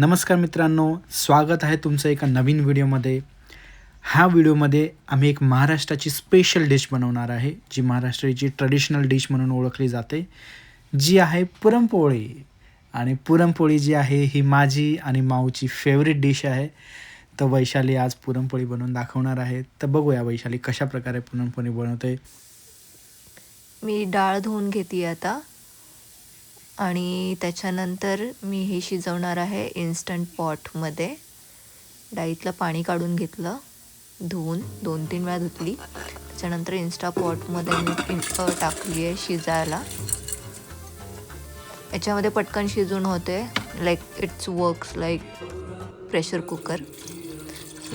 नमस्कार मित्रांनो स्वागत आहे तुमचं एका नवीन व्हिडिओमध्ये. ह्या व्हिडिओमध्ये आम्ही एक महाराष्ट्राची स्पेशल डिश बनवणार आहे जी महाराष्ट्राची ट्रेडिशनल डिश म्हणून ओळखली जाते जी आहे पुरणपोळी. आणि पुरणपोळी जी आहे ही माझी आणि माऊची फेवरेट डिश आहे. तर वैशाली आज पुरणपोळी बनवून दाखवणार आहे. तर बघूया वैशाली कशा प्रकारे पुरणपोळी बनवते. मी डाळ धुवून घेते आता. आणि त्याच्यानंतर मी हे शिजवणार आहे इन्स्टंट पॉटमध्ये डाळीतलं पाणी काढून घेतलं धुवून दोन तीन वेळा धुतली. त्याच्यानंतर इन्स्टा पॉटमध्ये मी टाकली आहे शिजायला. याच्यामध्ये पटकन शिजून होते. Like it's works like pressure cooker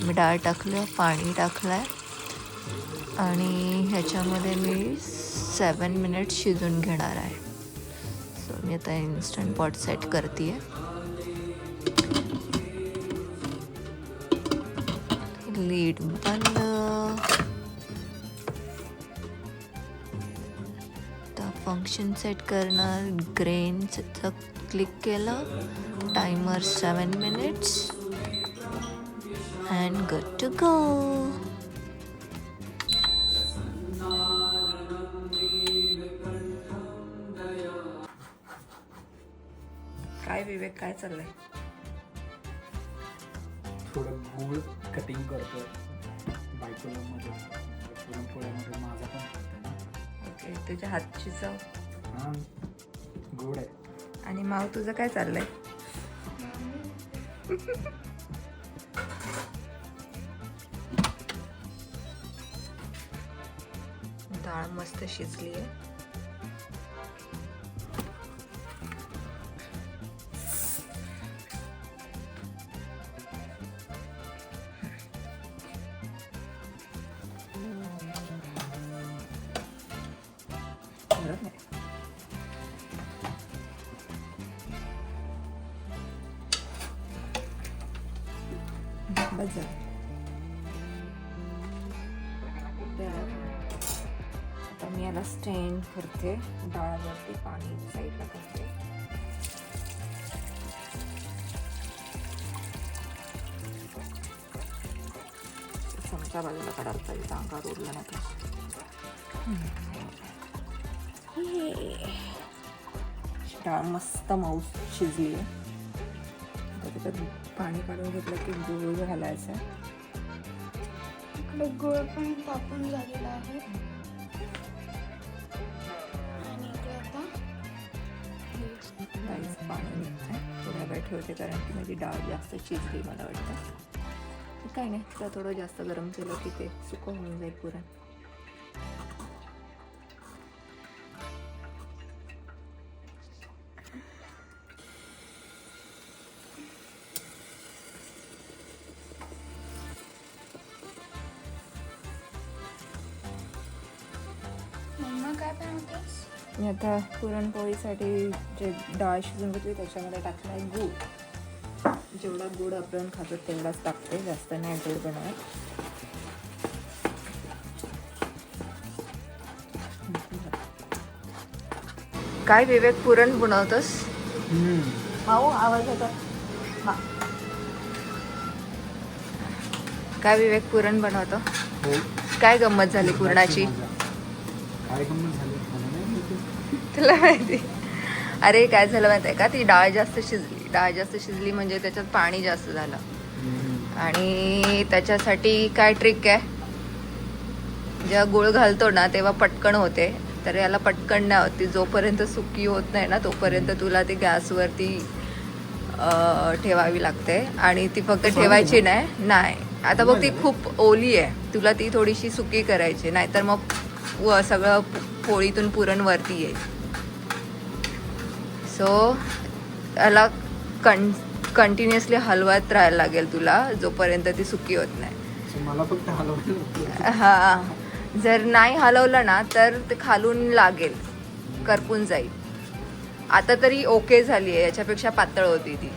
मी डाळ टाकलं पाणी टाकलं आहे आणि ह्याच्यामध्ये मी सेवन मिनिट्स शिजून घेणार आहे. मी आता इन्स्टंट पॉट सेट करते लीड बंद. आता फंक्शन सेट करणार. ग्रेनचं क्लिक केलं. Timer seven minutes and good to go काय विवेक काय चाललंय? थोडं गूळ कटिंग करतो बायकोला मध्ये पुरणपोळ्यामध्ये माझा पण. ओके तुझ्या हातची चव? हा गोड आहे. आणि माव तुझं काय चाललंय? डाळ मस्त शिजली आहे झालं. तर आता मी याला स्टेन करते. डाळावरती पाणी साईडला करते. चमचा बाजूला काढायला पाहिजे उरलं नाही पाहिजे डाळ मस्त माऊस शिजली. आहे त्याच्यात पाणी काढून घेतलं की गुळ घालायचं. आहे इकडे गोळ पण तापून झालेला आहे. आणि इकडे आता डाळीचं पाणी निघतंय. थोड्या वेळ ठेवते कारण की माझी डाळ जास्त शिजली मला वाटतं. काय नाही तर थोडं जास्त गरम केलं की ते सुकं होऊन जाईल पुरण. मी आता पुरणपोळीसाठी जे डाळ शिजून घेतली त्याच्यामध्ये टाकला आहे गूळ. जेवढा गूळ आपण खातो तेवढाच टाकते जास्त नाही गूळ बनवत. काय विवेक पुरण बनवतोस? माऊ आवाज येतो? काय विवेक पुरण बनवतो? हो. काय गंमत झाली पुरणाची? काय गंमत झाली. तुला माहिती. अरे काय झालं माहिती आहे का? ती डाळ जास्त शिजली. डाळ जास्त शिजली म्हणजे त्याच्यात पाणी जास्त झालं. आणि त्याच्यासाठी काय ट्रिक आहे? जेव्हा गुळ घालतो ना तेव्हा पटकन होते. तर याला पटकन नाही होती. जोपर्यंत सुकी होत नाही ना तोपर्यंत तुला ती गॅसवरती अं, ठेवावी लागते. आणि ती फक्त ठेवायची नाही. नाही. आता बघ ती खूप ओली आहे. तुला ती थोडीशी सुकी करायची नाहीतर मग सगळं पोळीतून पुरण वरती येईल. सो याला कं कंटिन्युअसली हलवत राहायला लागेल तुला जोपर्यंत ती सुकी होत नाही. मला फक्त. हा. जर नाही हलवलं ना तर ते खालून लागेल करपून जाईल. आता तरी ओके झाली आहे याच्यापेक्षा पातळ होती ती.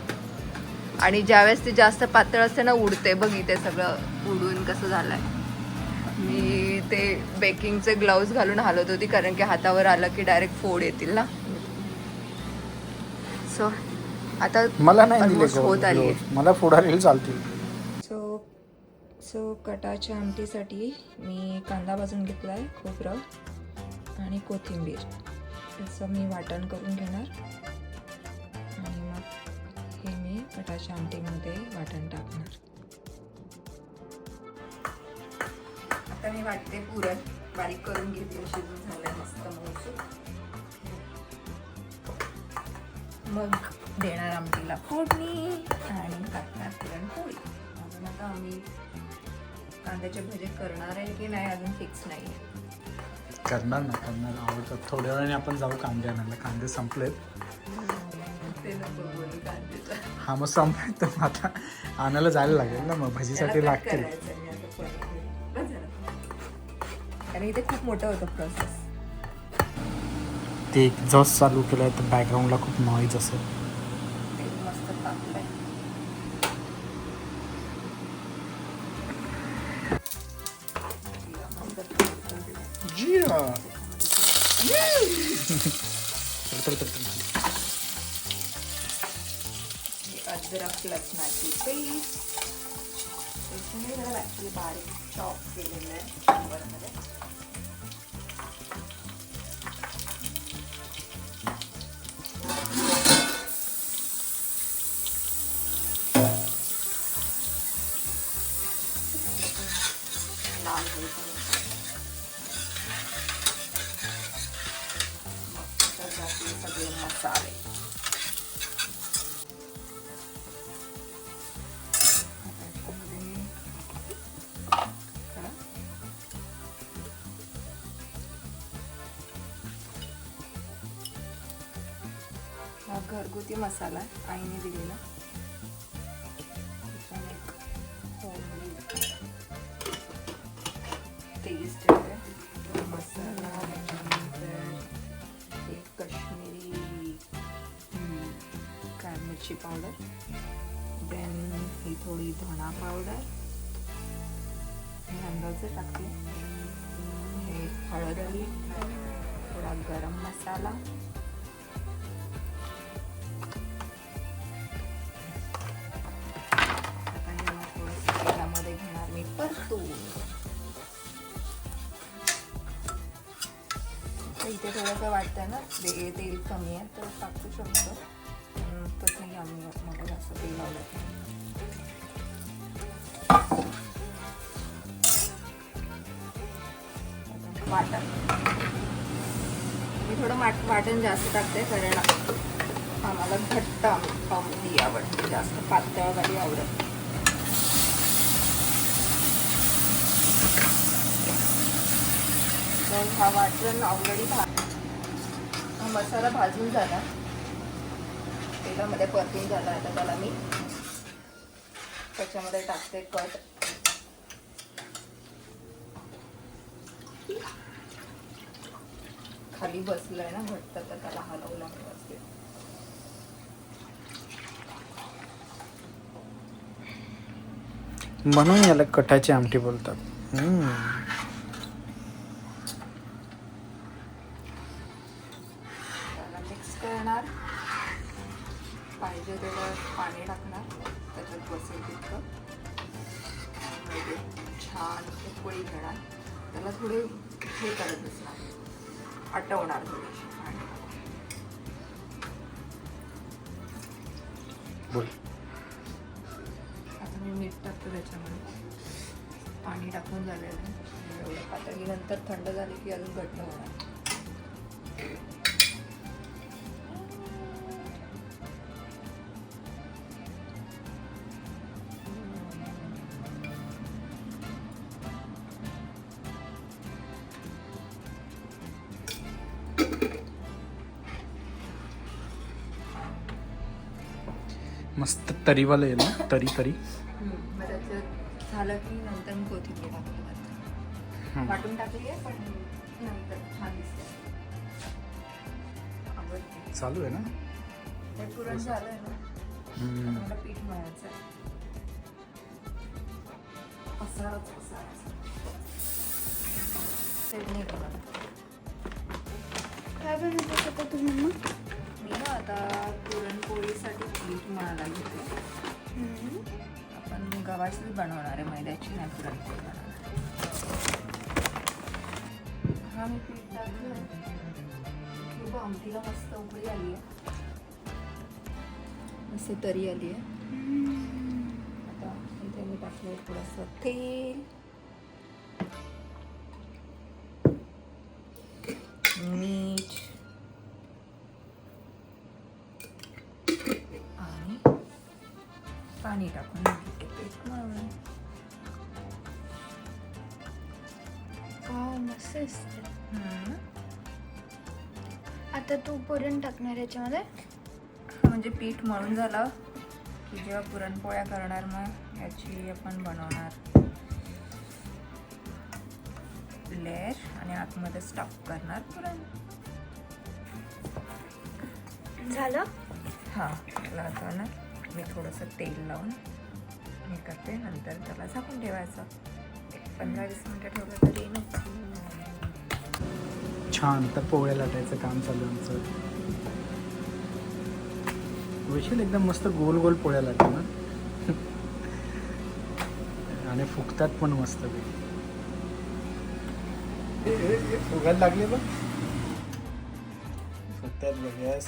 आणि ज्यावेळेस ती जास्त पातळ असते ना उडते बघ इथे सगळं उडून कसं झालंय. मी ते बेकिंगचे ग्लाउज घालून हलवत होती कारण की हातावर आलं की डायरेक्ट फोड येतील ना. सो आता मला नाही दिले होत आली गहू. मला पुढारीला चालतील सो सो कटाच्या आमटीसाठी मी कांदा भाजून घेतला आहे खोबरं आणि कोथिंबीर. याचं मी वाटण करून घेणार. आणि मग हे मी कटाच्या आमटीमध्ये वाटण टाकणार. आता मी वाटते पुरण बारीक करून घेतली शिजून झालं मस्त मऊसूत मग देणार आमटीला फोडणी आणि टाकणार पुरणपोळी अजून आता आम्ही कांद्याचे भजे करणार आहे की नाही अजून फिक्स नाही आहे करणार ना करणार. आवडतात थोड्या वेळाने आपण जाऊ कांदे आणायला. कांदे संपलेत. ते नको बोलू कांद्याचं. हा मग संपले तर मग आता आणायला जायला लागेल ना मग भजीसाठी त्याला cut लागतील. करायचं मी आता पनीर. बस झालं. कारण इथे खूप मोठं होतं प्रोसेस ते एक्झॉस्ट चालू केलं आहे तर बॅकग्राऊंडला खूप नॉईज असेल तर- अद्रक लसणाची पेस्ट बारीक चॉप केलेलं आहे सांबारमध्ये लाल सगळे मसाले हा घरगुती मसाला आईने दिलेला. Taste येते मसाला त्याच्यानंतर एक कश्मीरी हम्म, काय मिरची पावडर देन ही थोडी धणा पावडर अंदाजे टाकले. हे हळद आली. थोडा गरम मसाला. ते थोडंसं वाटतं ना? ते तेल कमी आहे तर टाकू शकतो. तसं तसंही आम्ही मला जास्त तेल आवडत वाटण. मी थोडं वाट वाटण जास्त टाकते कारण आम्हाला घट्ट आम- आमटी आवडते. जास्त पातळवाली आवडत तर हा वाटण ऑलरेडी भा मसाला भाजून झाला. तेलामध्ये परतून झाला आता त्याला मी. त्याच्यामध्ये टाकते कट. खाली बसलंय ना घट्ट तर त्याला हलवलं व्यवस्थित. म्हणून याला कटाची आमटी बोलतात. बोल. आता मी मीठ टाकतो त्याच्यामध्ये. पाणी टाकून झालेलं. आहे एवढं पातळी. नंतर थंड झाली की अजून घट्ट होणार. मस्त तरीवाला येईल ना तरी तरी मग त्याचं झालं की नंतर मी कोथिंबीर टाकली वरती. वाटून टाकली आहे पण नंतर छान दिसते आवडते चालू आहे ना हे पुरण झालंय ना हम्म. मला पीठ मळायचं आहे. पसाराच. काय बनवत होता तुम्ही मग ना आता पुरणपोळीसाठी पीठ मळायला घेते आपण गव्हाची बनवणार आहे मैद्याची नाही पुरणपोळी बनवणार. हा मी पीठ टाकलं आमटीला मस्त उकळी आली आहे असे तरी आली आहे आता इथे मी टाकलं थोडंसं तेल. पाणी टाकून मस्त दिसते हम्म. आता तू पुरण टाकणार याच्यामध्ये म्हणजे पीठ मळून झालं की जेव्हा पुरणपोळ्या करणार मग याची आपण बनवणार लेअर आणि आतमध्ये स्टफ करणार पुरण. झालं? हां ना. मी थोडंसं तेल लावून हे करते. नंतर त्याला झाकून ठेवायचं. पंधरा वीस मिनटं ठेवलं तरी नको छान. तर पोळ्या लाटायचं काम चालू आमचं. वैशील एकदम मस्त गोल गोल पोळ्या लाटतो ना. आणि फुगतात पण मस्त. फुगायला लागले बघ. फुकतात बघ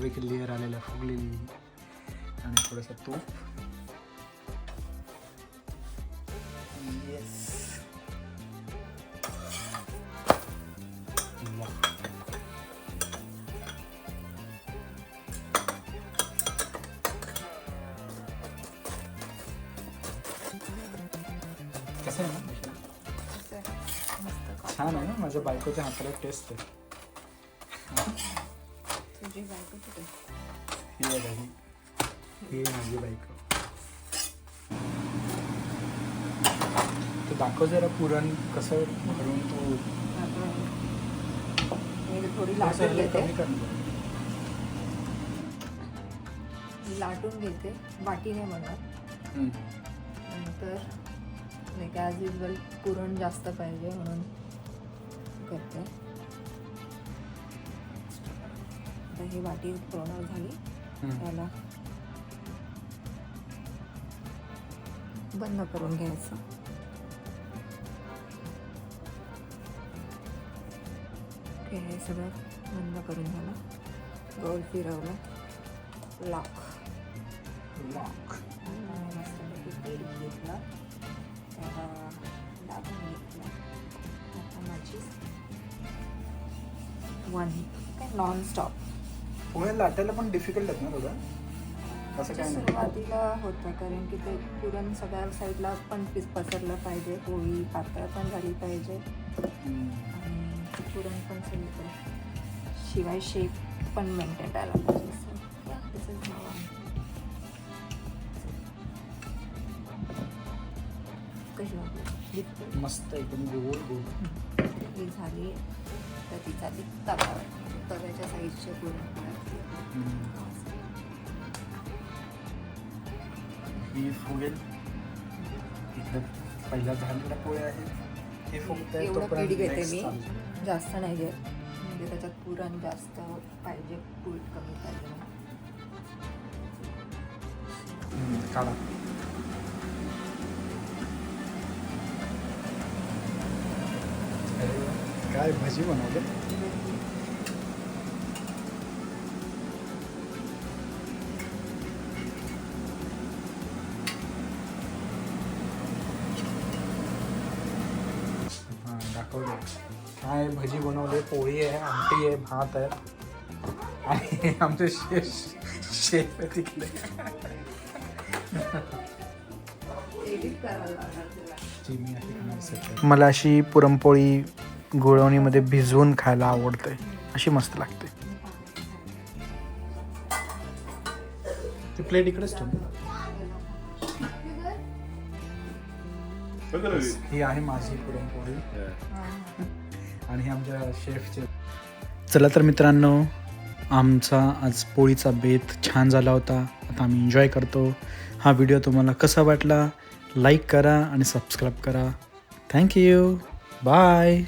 मस्तपैकी लेअर आलेला फुगलेली. आणि थोडंसं तूप. कसं आहे ना? छान आहे ना? माझ्या बायकोच्या हाताला टेस्ट आहे. तुझी बायको कुठे? ही ही माझी बायको. तू दाखव जरा पुरण कसं भरून तू. मी थोडी लाटून घेते. कमी. लाटून घेते. वाटीने बनवत हम्म. नंतर लाईक ॲज युजल पुरण जास्त पाहिजे म्हणून करते. आता ही वाटी पूर्ण झाली. त्याला बंद करून घ्यायचं. ओके हे सगळं बंद करून झालं. गोल फिरवलं. लॉक. मस्तपैकी तेल घेतलं त्याला दाबून घेतलं. आता माझी वन काय? नॉन स्टॉप पोळ्या लाटायला पण डिफिकल्ट आहेत ना तुला असं काय नाही. सुरुवातीला होतं कारण की ते पुरण सगळ्या साईडला पण पीस पसरलं पाहिजे पोळी पातळ पण झाली पाहिजे. आणि पुरण पण सगळीकडे शिवाय शेप पण मेंटेन राहायला पाहिजे So, yeah, this is how I'm- कशी वाटली? दिसते? मस्त एकदम गोल गोल. ही झाली तर तिचा ती तव्यावर तव्याच्या साईडचे पुरण. ही फुगेल. इकडे पहिल्या झालेल्या पोळ्या आहेत हे फुगत एवढं पीठ घेते मी. जास्त नाही घेत. म्हणजे त्याच्यात पुरण जास्त पाहिजे पीठ कमी पाहिजे. काढा. काय भजी बनवले? दाखवले. काय भजी बनवले? पोळी आहे आमटी आहे भात आहे. आणि आमचे शेफ शेफ आहे तिकडे. मला अशी पुरणपोळी गुळवणीमध्ये भिजवून खायला आवडते अशी मस्त लागते. ती प्लेट इकडेच ठेव. ही आहे माझी पुरणपोळी. आणि हे आमच्या शेफचे. चला तर मित्रांनो आमचा आज पोळीचा बेत छान झाला होता. आता आम्ही एन्जॉय करतो. हा व्हिडिओ तुम्हाला कसा वाटला? लाईक करा आणि सबस्क्राईब करा. Thank you bye